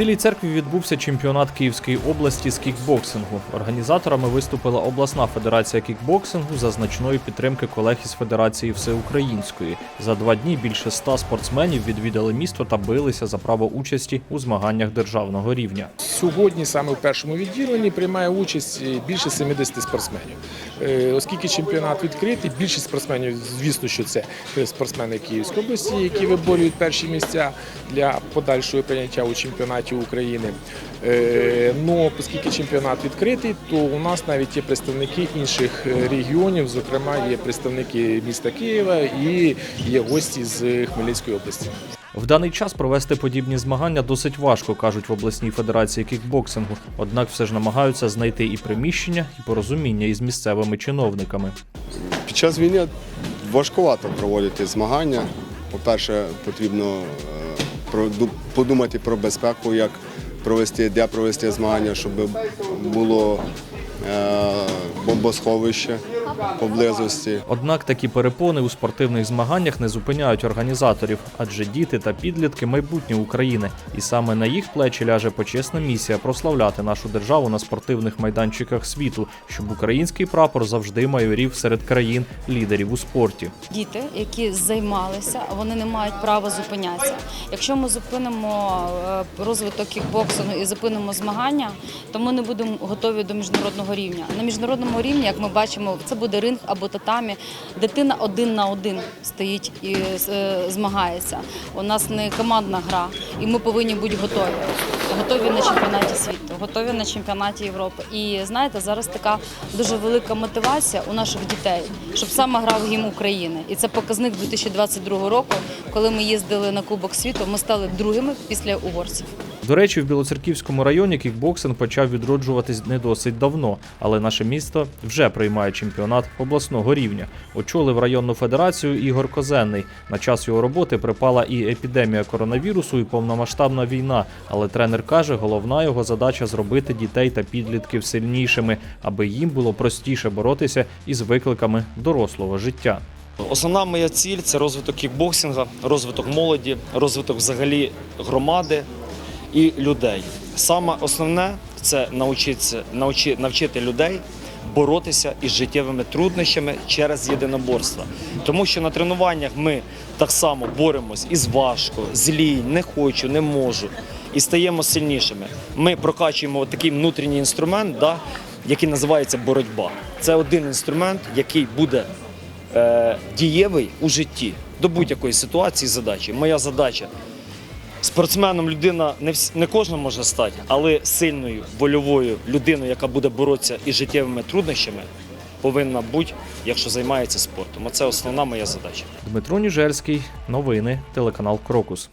Білій церкві відбувся чемпіонат Київської області з кікбоксингу. Організаторами виступила обласна федерація кікбоксингу за значної підтримки колег із Федерації Всеукраїнської. За два дні більше ста спортсменів відвідали місто та билися за право участі у змаганнях державного рівня. Сьогодні саме в першому відділенні приймає участь е, більше 70 спортсменів. Е, Оскільки чемпіонат відкритий, більшість спортсменів, звісно, що це спортсмени Київської області, які виборюють перші місця для подальшого прийняття у чемпіонаті України. Е, Ну, оскільки чемпіонат відкритий, то у нас навіть є представники інших е, регіонів, зокрема, є представники міста Києва і є гості з Хмельницької області. В даний час провести подібні змагання досить важко, кажуть в обласній федерації кікбоксингу. Однак все ж намагаються знайти і приміщення, і порозуміння із місцевими чиновниками. Під час війни важкувато проводити змагання. По-перше, потрібно е, подумати про безпеку, як провести, де провести змагання, щоб було е, бомбосховище поблизості. Однак такі перепони у спортивних змаганнях не зупиняють організаторів, адже діти та підлітки майбутнє України, і саме на їх плечі ляже почесна місія прославляти нашу державу на спортивних майданчиках світу, щоб український прапор завжди майорів серед країн лідерів у спорті. Діти, які займалися, вони не мають права зупинятися. Якщо ми зупинимо е, розвиток кікбоксингу і зупинимо змагання, то ми не будемо готові до міжнародного рівня. На міжнародному рівні, як ми бачимо, це буде ринг або татамі. Дитина один на один стоїть і е, змагається. У нас не командна гра, і ми повинні бути готові. Готові на чемпіонаті світу, готові на чемпіонаті Європи. І знаєте, зараз така дуже велика мотивація у наших дітей, щоб саме грав гімн України. І це показник 2022 року, коли ми їздили на Кубок світу. Ми стали другими після угорців. До речі, в Білоцерківському районі кікбоксинг почав відроджуватись не досить давно, але наше місто вже приймає чемпіонат обласного рівня. Очолив районну федерацію Ігор Козенний. На час його роботи припала і епідемія коронавірусу, і повномасштабна війна. Але тренер каже, головна його задача зробити дітей та підлітків сильнішими, аби їм було простіше боротися із викликами дорослого життя. Основна моя ціль це розвиток кікбоксинга, розвиток молоді, розвиток взагалі громади і людей. Саме основне це навчитися, навчи, навчити людей боротися із життєвими труднощами через єдиноборство. Тому що на тренуваннях ми так само боремось із важко, злій, не хочу, не можу. І стаємо сильнішими. Ми прокачуємо такий внутрішній інструмент, да, який називається боротьба. Це один інструмент, який буде е, дієвий у житті до будь-якої ситуації задачі. Моя задача спортсменом людина не всі, не кожна може стати, але сильною вольовою людиною, яка буде боротися із життєвими труднощами, повинна бути, якщо займається спортом. А це основна моя задача. Дмитро Ніжельський, новини, телеканал Крокус.